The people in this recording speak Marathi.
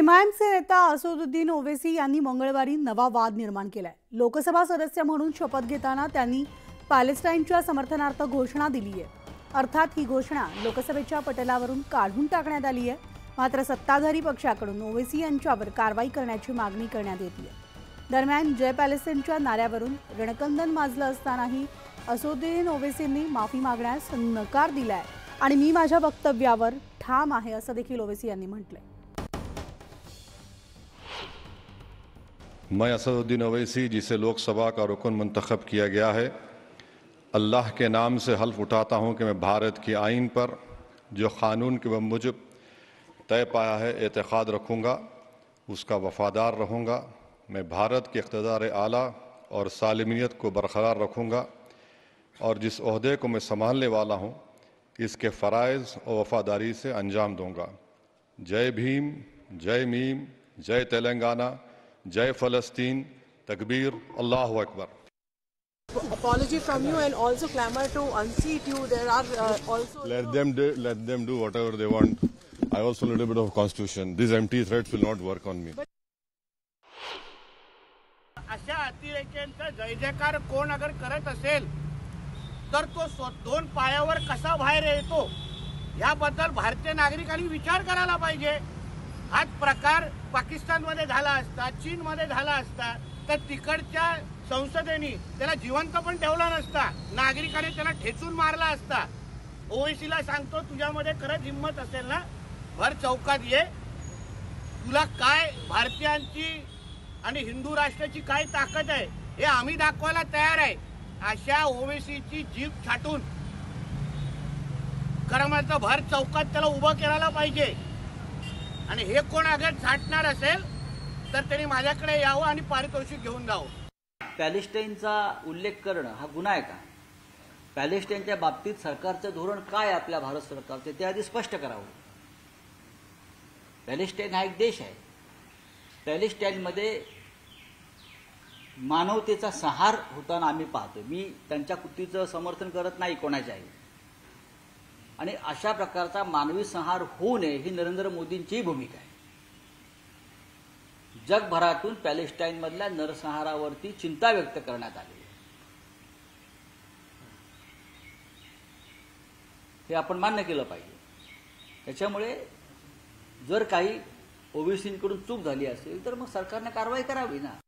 एमआयएमचे नेता असदुद्दीन ओवेसी यांनी मंगळवारी नवा वाद निर्माण केलाय. लोकसभा सदस्य म्हणून शपथ घेताना त्यांनी पॅलेस्टाईनच्या समर्थनार्थ घोषणा दिली आहे. अर्थात ही घोषणा लोकसभेच्या पटलावरून काढून टाकण्यात आली आहे. मात्र सत्ताधारी पक्षाकडून ओवेसी यांच्यावर कारवाई करण्याची मागणी करण्यात येते दरम्यान जय पॅलेस्टाईनच्या नाऱ्यावरून रणकंदन माजलं असतानाही असोद्दीन ओवेसींनी माफी मागण्यास नकार दिलाय. आणि मी माझ्या वक्तव्यावर ठाम आहे असं देखील ओवेसी यांनी म्हटलंय. میں اسد الدین اویسی جسے لوک سبھا کا رکن منتخب کیا گیا ہے، اللہ کے نام سے حلف اٹھاتا ہوں کہ میں بھارت کی آئین پر جو قانون کے بموجب طے پایا ہے اعتقاد رکھوں گا، اس کا وفادار رہوں گا، میں بھارت کے اقتدار اعلیٰ اور سالمیت کو برقرار رکھوں گا اور جس عہدے کو میں سنبھالنے والا ہوں، اس کے فرائض اور وفاداری سے انجام دوں گا۔ جے بھیم، جے میم، جے تلنگانہ जय फ़लस्तीन तकबीर Allah Akbar apology from you and also clamor to unseat you. There are uh, also. Let them do, let them do whatever they want. I also a little bit of constitution. These empty threats will not work on me. अशा अतिरेक्यांचा जय जयकार कोण अगर करत असेल तर तो दोन पायावर कसा बाहेर येतो याबद्दल भारतीय नागरिकांनी विचार करायला पाहिजे हाच प्रकार पाकिस्तानमध्ये झाला असता चीनमध्ये झाला असता तर तिकडच्या संसदेने त्याला जिवंत पण ठेवला नसता. नागरिकाने त्याला ठेचून मारला असता. ओवेसीला सांगतो तुझ्यामध्ये खरंच हिंमत असेल ना? भर चौकात ये. तुला काय भारतीयांची आणि हिंदू राष्ट्राची काय ताकद आहे हे आम्ही दाखवायला तयार आहे. अशा ओवेसीची जीप छाटून करमाचं भर चौकात त्याला उभं करायला पाहिजे. आणि हे कोण अगर छाटणार असेल तर त्यांनी माझ्याकडे यावं आणि पारितोषिक घेऊन जावं. पॅलेस्टाईनचा उल्लेख करणं हा गुन्हा आहे का? पॅलेस्टाईनच्या बाबतीत सरकारचं धोरण काय आहे आपल्या भारत सरकारचं ते आधी स्पष्ट करावं. पॅलेस्टाईन हा एक देश आहे. पॅलेस्टाईनमध्ये मानवतेचा सहार होताना आम्ही पाहतो मी त्यांच्या कृतीचं समर्थन करत नाही कोणाच्याही. आणि अशा प्रकारचा मानवी संहार होऊ नये ही नरेंद्र मोदींचीही भूमिका आहे. जगभरातून पॅलेस्टाईनमधल्या नरसंहारावरती चिंता व्यक्त करण्यात आली हे आपण मान्य केलं पाहिजे. त्याच्यामुळे जर काही ओबीसींकडून चूक झाली असेल तर मग सरकारने कारवाई करावी ना.